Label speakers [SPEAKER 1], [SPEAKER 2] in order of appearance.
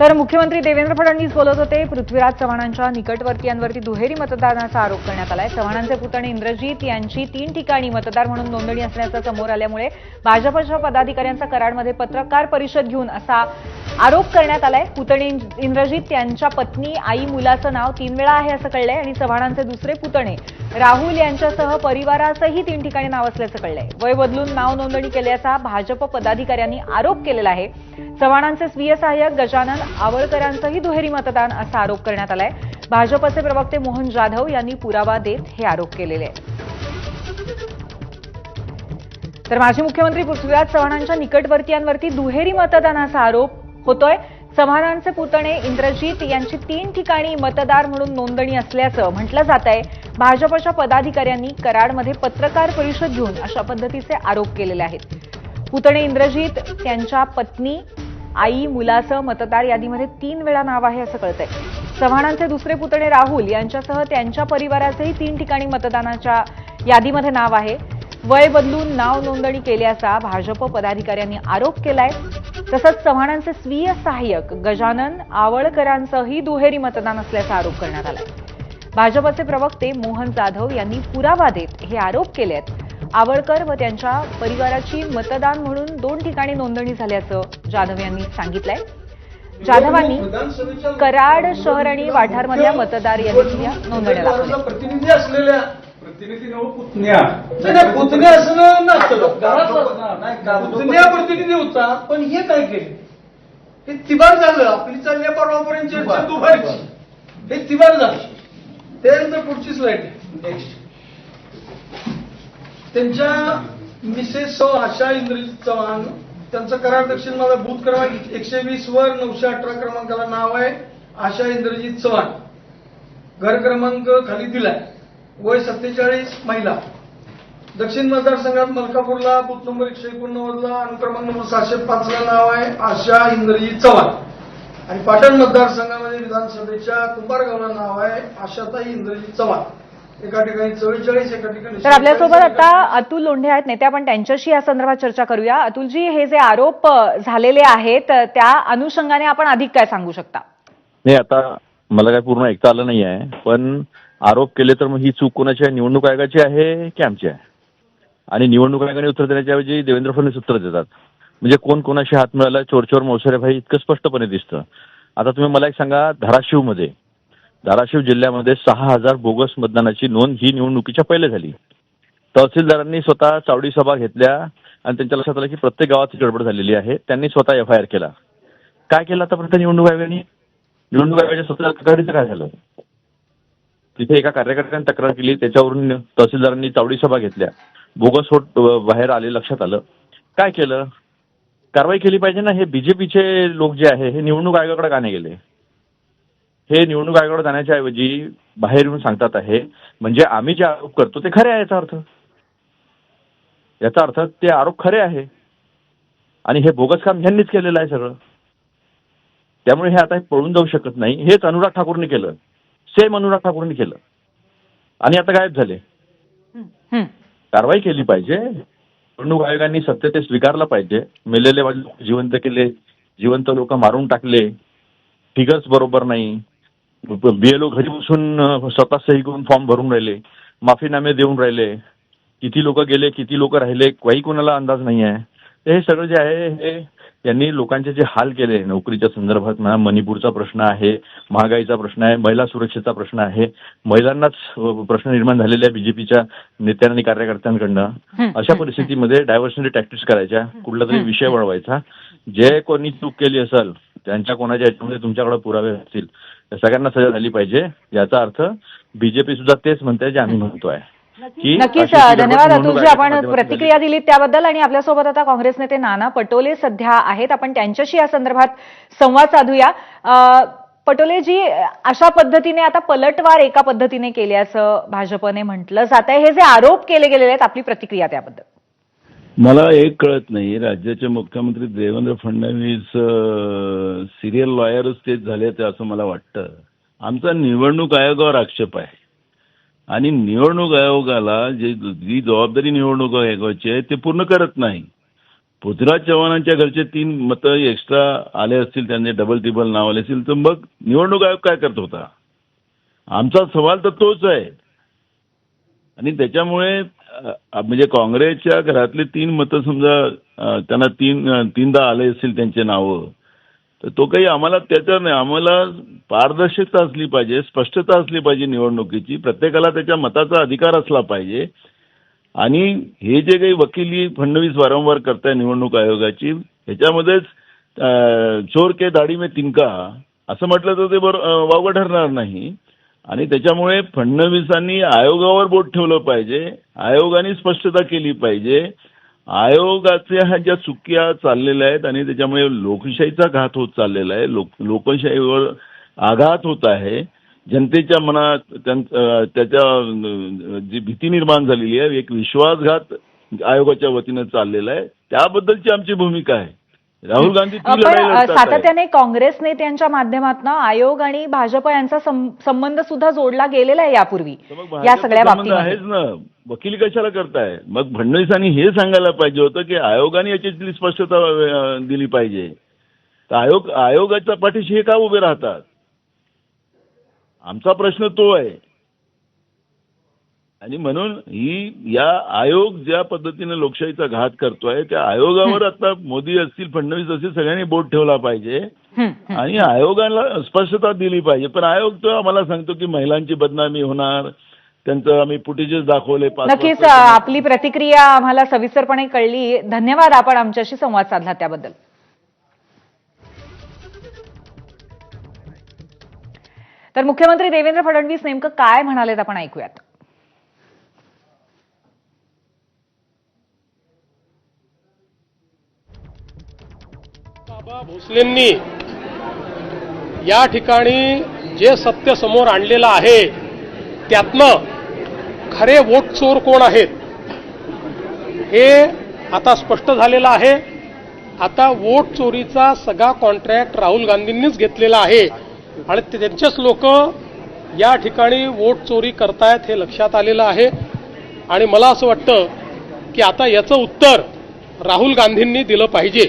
[SPEAKER 1] तर मुख्यमंत्री देवेंद्र फडणवीस बोलत होते पृथ्वीराज चव्हाणांच्या निकटवर्तीयांवरती दुहेरी मतदानाचा आरोप करण्यात आलाय. चव्हाणांचे पुतणे इंद्रजीत यांची तीन ठिकाणी मतदार म्हणून नोंदणी असल्याचं समोर आल्यामुळे भाजपच्या पदाधिकाऱ्यांचा कराडमध्ये पत्रकार परिषद घेऊन असा आरोप करण्यात आलाय. पुतणी इंद्रजीत यांच्या पत्नी आई मुलाचं नाव तीन वेळा आहे असं कळलंय आणि चव्हाणांचे दुसरे पुतणे राहुल यांच्यासह परिवाराचंही तीन ठिकाणी नाव असल्याचं कळलंय. वय बदलून नाव नोंदणी केल्याचा भाजप पदाधिकाऱ्यांनी आरोप केलेला आहे. चव्हाणांचे स्वीय सहाय्यक गजानन आवळकरांचंही दुहेरी मतदान असा आरोप करण्यात आलाय. भाजपचे प्रवक्ते मोहन जाधव यांनी पुरावा देत हे आरोप केलेले तर माजी मुख्यमंत्री पृथ्वीराज चव्हाणांच्या निकटवर्तीयांवरती दुहेरी मतदानाचा आरोप होतोय. चव्हाणांचे पुतणे इंद्रजीत यांची तीन ठिकाणी मतदार म्हणून नोंदणी असल्याचं म्हटलं जात आहे भाजपच्या पदाधिकाऱ्यांनी कराडमध्ये पत्रकार परिषद घेऊन अशा पद्धतीचे आरोप केलेले आहेत. पुतणे इंद्रजीत त्यांच्या पत्नी आई मुलाचं मतदार यादीमध्ये तीन वेळा नाव आहे असं कळतंय. चव्हाणांचे दुसरे पुतणे राहुल यांच्यासह त्यांच्या परिवाराचेही तीन ठिकाणी मतदानाच्या यादीमध्ये नाव आहे. वय बदलून नाव नोंदणी केल्याचा भाजप पदाधिकाऱ्यांनी आरोप केलाय. तसंच चव्हाणांचे स्वीय सहाय्यक गजानन आवळकरांचंही दुहेरी मतदान असल्याचा आरोप करण्यात आलाय. भाजपचे प्रवक्ते मोहन जाधव यांनी पुरावा देत हे आरोप केले आहेत आवळकर व त्यांच्या परिवाराची मतदान म्हणून दोन ठिकाणी नोंदणी झाल्याचं जाधव यांनी सांगितलंय. जाधवांनी कराड शहर आणि वाठारमधल्या मतदार यादीतल्या नोंदण्या दाखवल्या
[SPEAKER 2] पुतण्या.
[SPEAKER 3] नाही, पुतण्या असणं नसतं. पुतण्या प्रतिनिधी होता पण हे काय केले? हे तिबार झालं आपली चालली आहे परवापर्यंत चर्चा दुपारची हे तिबार झालं. त्यानंतर पुढची स्लाइड नेक्स्ट त्यांच्या मिसेस सौ आशा इंद्रजित चव्हाण त्यांचं करार दक्षिण माझा बूथ क्रमांक एकशे वीस वर नऊशे अठरा क्रमांकाला नाव आहे आशा इंद्रजित चव्हाण. घर क्रमांक खाली दिलाय. वय सत्तेचाळीस महिला. दक्षिण मतदारसंघात मलकापूरला बूथ नंबर एकशे एकोणनव्वदला अनुक्रमांक नंबर सहाशे पाचला नाव आहे आशा इंद्रजित चव्हाण. आणि पाटण मतदारसंघामध्ये विधानसभेच्या कुंभारगावला नाव आहे आशाताई इंद्रजित चव्हाण. एका ठिकाणी चव्वेचाळीस एका ठिकाणी
[SPEAKER 1] तर आपल्यासोबत
[SPEAKER 3] 46,
[SPEAKER 1] आता अतुल लोंढे आहेत नेते. आपण त्यांच्याशी या संदर्भात चर्चा करूया. अतुलजी हे जे आरोप झालेले आहेत त्या अनुषंगाने आपण अधिक काय सांगू शकता?
[SPEAKER 4] नाही आता मला काय पूर्ण ऐकता आलं नाही आहे पण आरोप केले तर मग ही चूक कोणाची आहे? निवडणूक आयोगाची आहे की आमची आहे? आणि निवडणूक आयोगाने उत्तर देण्याच्या ऐवजी देवेंद्र फडणवीस उत्तर देतात. म्हणजे कोण कोणाशी हात मिळाला चोर चोर मौसरे भाई इतकं स्पष्टपणे दिसतं. आता तुम्ही मला एक सांगा धाराशिवमध्ये धाराशिव जिल्ह्यामध्ये सहा हजार बोगस मतदानाची नोंद ही निवडणुकीच्या पहिले झाली. तहसीलदारांनी स्वतः चावडी सभा घेतल्या आणि त्यांच्या लक्षात आलं की प्रत्येक गावात गडबड झालेली आहे. त्यांनी स्वतः एफ आय आर केला. काय केलं आतापर्यंत निवडणूक आयोगाने? निवडणूक आयोगाच्या स्वतः तक्रारीचं काय झालं? तिथे एका कार्यकर्त्याने तक्रार केली त्याच्यावरून तहसीलदारांनी चावडी सभा घेतल्या. बोगस होट बाहेर आले लक्षात आलं. काय केलं? कारवाई केली पाहिजे ना? हे बीजेपीचे लोक जे आहे हे निवडणूक आयोगाकडे का नाही गेले? हे निवडणूक आयोगाकडे जाण्याच्या ऐवजी बाहेर येऊन सांगतात आहे म्हणजे आम्ही जे आरोप करतो ते खरे आहे याचा अर्थ. याचा अर्थ ते आरोप खरे आहे. आणि हे बोगस काम ह्यांनीच केलेलं आहे सगळं. त्यामुळे हे आता हे पळून जाऊ शकत नाही. हेच अनुराग ठाकूरने केलं. सेम अनुराग ठाकूरने केलं. आणि आता गायब झाले. कारवाई केली पाहिजे. निवडणूक आयोगाने सत्य ते स्वीकारलं पाहिजे. मेलेले जिवंत केले. जिवंत लोक मारून टाकले. फिगर्स बरोबर नाही. बीएलओ घरी बसून स्वतः सही करून फॉर्म भरून राहिले. माफीनामे देऊन राहिले. किती लोक गेले किती लोक राहिले काही कोणाला अंदाज नाही आहे हे सगळं जे आहे हे यांनी लोकांचे जे हाल केले नोकरीच्या संदर्भात म्हणा मणिपूरचा प्रश्न आहे महागाईचा प्रश्न आहे महिला सुरक्षेचा प्रश्न आहे महिलांनाच प्रश्न निर्माण झालेले आहे बीजेपीच्या नेत्यांना आणि कार्यकर्त्यांकडनं. अशा परिस्थितीमध्ये डायव्हर्सिटी टॅक्टिक्स करायच्या कुठला तरी विषय वळवायचा. जे कोणी चूक केली असेल त्यांच्या कोणाच्या याच्यामध्ये तुमच्याकडे पुरावे असतील सगळ्यांना सजा झाली पाहिजे. याचा अर्थ बीजेपी सुद्धा तेच म्हणते जे आम्ही म्हणतोय. की
[SPEAKER 1] नक्कीच धन्यवाद अतुलजी. आपण प्रतिक्रिया दिलीत त्याबद्दल आणि आपल्यासोबत आता काँग्रेस नेते नाना पटोले सध्या आहेत. आपण त्यांच्याशी या संदर्भात संवाद साधूया. अ, पटोलेजी अशा पद्धतीने आता पलटवार एका पद्धतीने केल्याचं भाजपने म्हटलं जात आहे. हे जे आरोप केले गेलेले आहेत आपली प्रतिक्रिया त्याबद्दल.
[SPEAKER 5] मला एक कळत नाही. राज्याचे मुख्यमंत्री देवेंद्र फडणवीस सिरियल लॉयरच तेच झाले ते असं मला वाटतं. आमचा निवडणूक आयोगावर आक्षेप आहे. आणि निवडणूक आयोगाला जे जी जबाबदारी निवडणूक आयोगाची आहे ते पूर्ण करत नाही. पृथ्वीराज चव्हाणांच्या घरचे तीन मतं एक्स्ट्रा आले असतील त्यांनी डबल टिबल नाव आले असतील तर मग निवडणूक आयोग काय करत होता? आमचा सवाल तर तोच आहे. आणि त्याच्यामुळे म्हणजे काँग्रेसच्या घरातले तीन मतं समजा त्यांना तीन तीनदा आले असतील त्यांचे नावं तर तो काही आम्हाला त्याच्या नाही आम्हाला पारदर्शकता असली पाहिजे स्पष्टता असली पाहिजे निवडणुकीची. प्रत्येकाला त्याच्या मताचा अधिकार असला पाहिजे. आणि हे जे काही वकिली फडणवीस वारंवार करताय निवडणूक आयोगाची ह्याच्यामध्येच चोर के दाढी में तिनका असं म्हटलं तर ते बर अ, वावगं ठरणार नाही. आणि त्याच्यामुळे फडणवीसांनी आयोगावर बोट ठेवलं पाहिजे आयोगाने स्पष्टता केली पाहिजे. आयोगाच्या ह्या ज्या चुक्या चाललेल्या आहेत आणि त्याच्यामुळे लोकशाहीचा घात होत चाललेला आहे लोक लोकशाहीवर आघात होत आहे जनतेच्या मनात त्याच्या जी भीती निर्माण झालेली आहे एक विश्वासघात आयोगाच्या वतीनं चाललेला आहे त्याबद्दलची आमची भूमिका आहे. राहुल गांधी
[SPEAKER 1] पण. सातत्याने काँग्रेस नेत्यांच्या माध्यमातून आयोग आणि भाजप यांचा संबंध सुद्धा जोडला गेलेला आहे यापूर्वी. या सगळ्या बाबतीमध्ये.
[SPEAKER 5] आहेच ना. वकिली कशाला करताय? मग फडणवीसांनी हे सांगायला पाहिजे होतं की आयोगाने याच्यातली स्पष्टता दिली पाहिजे. तर आयोग आयोगाच्या पाठीशी हे का उभे राहतात? आमचा प्रश्न तो आहे. आणि म्हणून ही या आयोग ज्या पद्धतीने लोकशाहीचा घात करतोय त्या आयोगावर आता मोदी असतील फडणवीस असतील सगळ्यांनी बोट ठेवला पाहिजे. आणि आयोगाला स्पष्टता दिली पाहिजे. पण आयोग तर आम्हाला सांगतो की महिलांची बदनामी होणार त्यांचं आम्ही फुटेजेस दाखवले
[SPEAKER 1] नक्कीच. आपली प्रतिक्रिया आम्हाला सविस्तरपणे कळली. धन्यवाद आपण आमच्याशी संवाद साधला त्याबद्दल. तर मुख्यमंत्री देवेंद्र फडणवीस नेमकं काय म्हणालेत आपण ऐकूयात.
[SPEAKER 6] भोसलेंनी या ठिकाणी जे सत्य समोर आणलेलं आहे त्यातनं खरे वोट चोर कोण आहेत? हे आता स्पष्ट झालेलं आहे. आता वोट चोरीचा सगळा कॉन्ट्रॅक्ट राहुल गांधींनीच घेतलेला आहे. आणि त्यांचेच लोक या ठिकाणी वोट चोरी करतायत हे लक्षात आलेलं आहे. आणि मला असं वाटतं की आता याचं उत्तर राहुल गांधींनी दिलं पाहिजे.